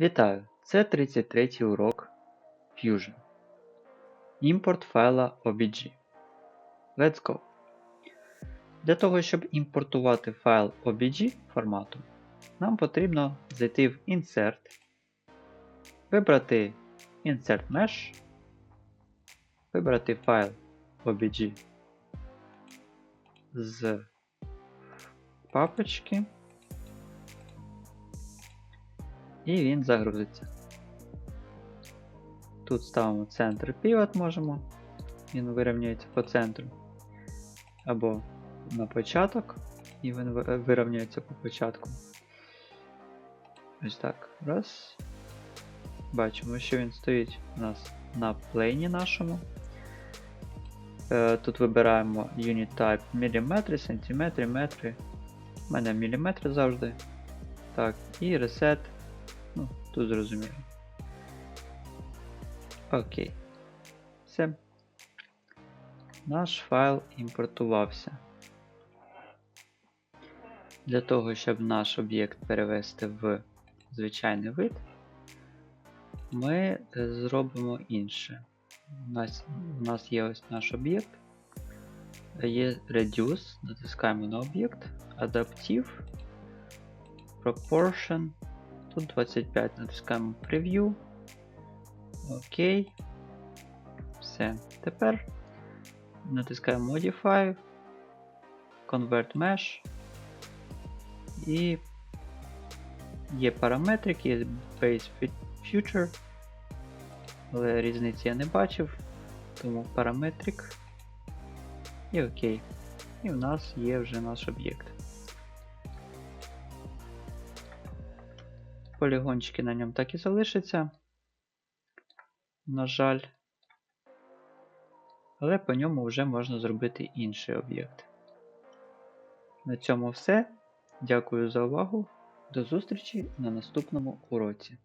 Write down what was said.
Вітаю! Це 33 урок Fusion. Імпорт файла OBJ. Let's go. Для того, щоб імпортувати файл OBJ формату, нам потрібно зайти в Insert, вибрати Insert Mesh, вибрати файл OBJ з папочки. І він загрузиться. Тут ставимо центр pivot можемо. Він вирівнюється по центру. Або на початок, і він ви- вирівнюється по початку. Ось так. Раз. Бачимо, що він стоїть у нас на плейні нашому. Е, Тут вибираємо Unit Type міліметри, сантиметри, метри. У мене міліметри завжди. Так, і Reset Ну, тут зрозуміло. Окей. Все. Наш файл імпортувався. Для того, щоб наш об'єкт перевести в звичайний вид, ми е, зробимо інше. У нас, у нас є ось наш об'єкт. Є Reduce, натискаємо на об'єкт, Adaptive, Proportion. Тут 25 натискаємо Preview. Окей. Все. Тепер натискаємо Modify, Convert Mesh. І є параметрики, є Base Future. Але різниці я не бачив. Тому параметрик. І окей. І в нас є вже наш об'єкт. Полігончики на ньому так і залишаться. На жаль. Але по ньому вже можна зробити інший об'єкт. На цьому все. Дякую за увагу. До зустрічі на наступному уроці.